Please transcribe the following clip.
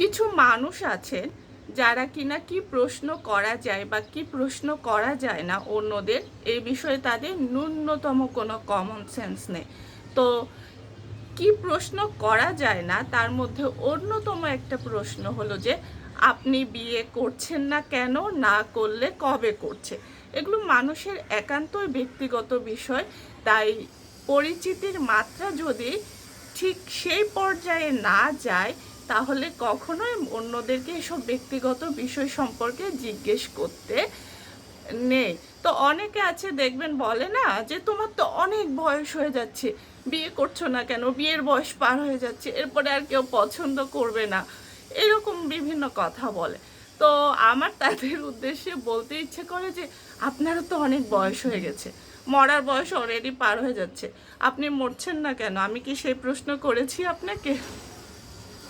কিছু মানুষ আছে যারা কিনা কি প্রশ্ন করা যায় বা কি প্রশ্ন করা যায় না অন্যদের এই বিষয়ে তাদের ন্যূনতম কোনো কমন সেন্স নেই। তো কি প্রশ্ন করা যায় না, তার মধ্যে অন্যতম একটা প্রশ্ন হলো যে, আপনি বিয়ে করছেন না কেন, না করলে কবে করছে? এগুলো মানুষের একান্তই ব্যক্তিগত বিষয়, তাই পরিচিতির মাত্রা যদি ঠিক সেই পর্যায়ে না যায় তাহলে কখনোই অন্যদেরকে এসব ব্যক্তিগত বিষয় সম্পর্কে জিজ্ঞেস করতে নেই। তো অনেকে আছে, দেখবেন বলে না, যে তোমার তো অনেক বয়স হয়ে যাচ্ছে, বিয়ে করছ না কেন? বিয়ের বয়স পার হয়ে যাচ্ছে, এরপরে আর কেউ পছন্দ করবে না। এরকম বিভিন্ন কথা বলে। তো আমার তাদের উদ্দেশ্যে বলতে ইচ্ছে করে যে, আপনারও তো অনেক বয়স হয়ে গেছে, মরার বয়স অলরেডি পার হয়ে যাচ্ছে, আপনি মরছেন না কেন? আমি কি সেই প্রশ্ন করেছি আপনাকে?